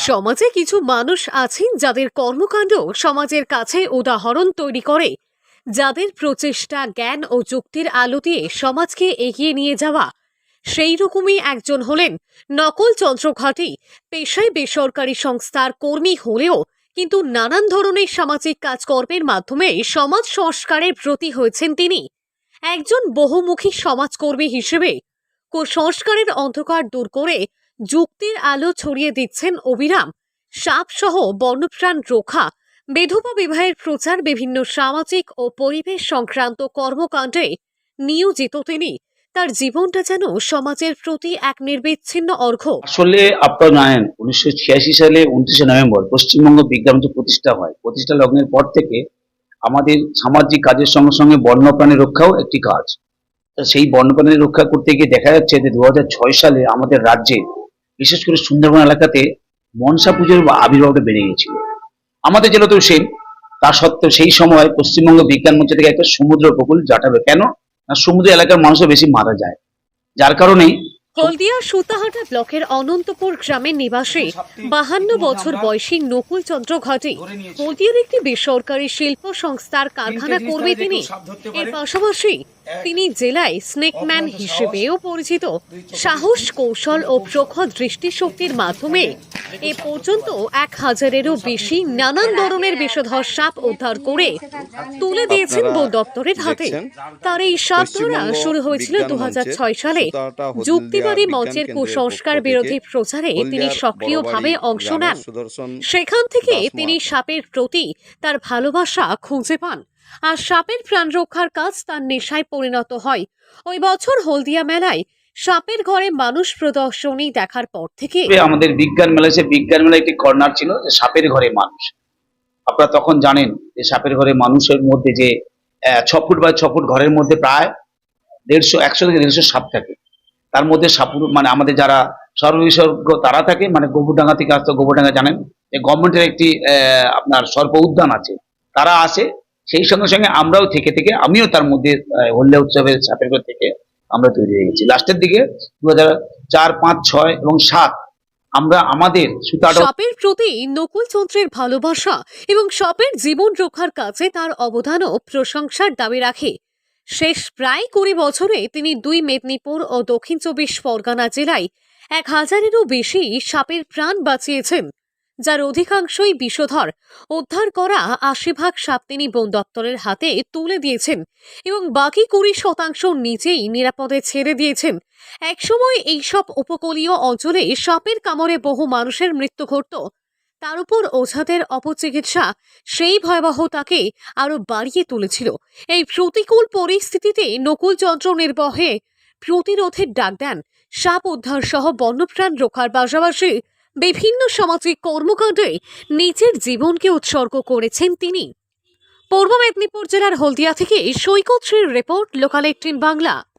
সমাজে কিছু মানুষ আছেন যাদের কর্মকাণ্ড সমাজের কাছে উদাহরণ তৈরি করে, যাদের প্রচেষ্টা, জ্ঞান ও যুক্তির আলো দিয়ে সমাজকে এগিয়ে নিয়ে যাওয়া। সেই রকমই একজন হলেন নকল চন্দ্রঘাটি পেশায় বেসরকারি সংস্থার কর্মী হলেও কিন্তু নানান ধরনের সামাজিক কাজকর্মের মাধ্যমে সমাজ সংস্কারের প্রতি হয়েছেন তিনি। একজন বহুমুখী সমাজকর্মী হিসেবে কুসংস্কারের অন্ধকার দূর করে যুক্তির আলো ছড়িয়ে দিচ্ছেন অবিরাম সাপসহ বন্যপ্রাণ রক্ষা বিধবা বিবাহের প্রচার বিভিন্ন সামাজিক ও পরিবেশ সংক্রান্ত কর্মকাণ্ডে নিয়োজিত তিনি। তার জীবনটা যেন সমাজের প্রতি এক নির্বিচ্ছিন্ন অর্ঘ আসলে আপনারা জানেন উনিশশো সালে উনত্রিশে নভেম্বর পশ্চিমবঙ্গ বিজ্ঞান প্রতিষ্ঠা হয়। প্রতিষ্ঠা লগ্নের পর থেকে আমাদের সামাজিক কাজের সঙ্গে সঙ্গে বন্যপ্রাণী রক্ষাও একটি কাজ। সেই বন্যপ্রাণী রক্ষা করতে গিয়ে দেখা যাচ্ছে যে দু হাজার ছয় সালে আমাদের রাজ্যে বিশেষ করে সুন্দরবন এলাকাতে মনসা পুজোর আবির্ভাবটা বেড়ে গিয়েছিল আমাদের জেলাতেও সেম তা সত্ত্বেও সেই সময় পশ্চিমবঙ্গ বিজ্ঞান মঞ্চ থেকে একটা সমুদ্র উপকূল জাটাবে। কেন? না, সমুদ্র এলাকার মানুষও বেশি মারা যায়। যার কারণে হলদিয়া সুতাহাটা ব্লকের অনন্তপুর গ্রামের নিবাসী বাহান্ন বছর বয়সী নকুল চন্দ্র ঘাটি হলদিয়ার একটি বেসরকারি শিল্প সংস্থার কারখানা করবে তিনি। এর পাশাপাশি তিনি জেলায় স্নেকম্যান হিসেবেও পরিচিত। সাহস কৌশল ও প্রখর দৃষ্টিশক্তির মাধ্যমে এ পর্যন্ত এক হাজারেরও বেশি নানান ধরনের বিষধর সাপ উদ্ধার করে তুলে দিয়েছেন বন দপ্তরের হাতে। তার এই সাপ ধরা শুরু হয়েছিল দু হাজার ছয় সালে। যুক্তিবাদী মঞ্চের কুসংস্কার বিরোধী প্রচারে তিনি সক্রিয়ভাবে অংশ নেন। সেখান থেকে তিনি সাপের প্রতি তার ভালোবাসা খুঁজে পান। আর সাপের প্রাণ রক্ষার কাজ তার নেশায় পরিণত হয়। ওই বছর হলদিয়া মেলায় সাপের ঘরে মানুষ প্রদর্শনী দেখার পর থেকে আমাদের বিজ্ঞান মেলায়, সে বিজ্ঞান মেলায় একটি কর্নার ছিল যে সাপের ঘরে মানুষ। আপনারা তখন জানেন যে সাপের ঘরে মানুষের মধ্যে যে ছ ফুট বা ছ ফুট ঘরের মধ্যে প্রায় দেড়শো, একশো থেকে দেড়শো সাপ থাকে। তার মধ্যে সাপুর মানে আমাদের যারা সর্ববিশেষজ্ঞ তারা থাকে মানে গোবরডাঙ্গা থেকে আসতো গোবরডাঙ্গা জানেন, যে গভর্নমেন্টের একটি আপনার সর্প উদ্যান আছে। তারা আসে সেই সঙ্গে সঙ্গে আমরাও থেকে থেকে, আমিও তার মধ্যে হল্লে উৎসবের ঘর থেকে আমরা তৈরি হয়ে গেছি। লাস্টের দিকে দু হাজার চার, পাঁচ, ছয় এবং সাত, আমরা আমাদের সাপের প্রতি নকুল চন্দ্রের ভালোবাসা এবং সাপের জীবন রক্ষার কাছে তার অবদানও প্রশংসার দাবি রাখে। শেষ প্রায় কুড়ি বছরে তিনি দুই মেদিনীপুর ও দক্ষিণ চব্বিশ পরগনা জেলায় এক হাজারেরও বেশি সাপের প্রাণ বাঁচিয়েছেন। যার অধিকাংশই বিষধর। উদ্ধার করা আশি ভাগ সাপ তিনি বন দপ্তরের হাতে তুলে দিয়েছেন এবং বাকি কুড়ি শতাংশ নিজেই নিরাপদে ছেড়ে দিয়েছেন। একসময় এইসব উপকূলীয় অঞ্চলে সাপের কামড়ে বহু মানুষের মৃত্যু ঘটত। তার উপর ওঝাদের অপচিকিৎসা সেই ভয়াবহতাকে আরও বাড়িয়ে তুলেছিল। এই প্রতিকূল পরিস্থিতিতে নকুল যন্ত্র নির্বহে প্রতিরোধের ডাক দেন সাপ উদ্ধার সহ বন্যপ্রাণ রক্ষার পাশাপাশি বিভিন্ন সামাজিক কর্মকাণ্ডে নিজের জীবনকে উৎসর্গ করেছেন তিনি। পূর্ব মেদিনীপুর জেলার হলদিয়া থেকে Saikat report, local eighteen Bangla.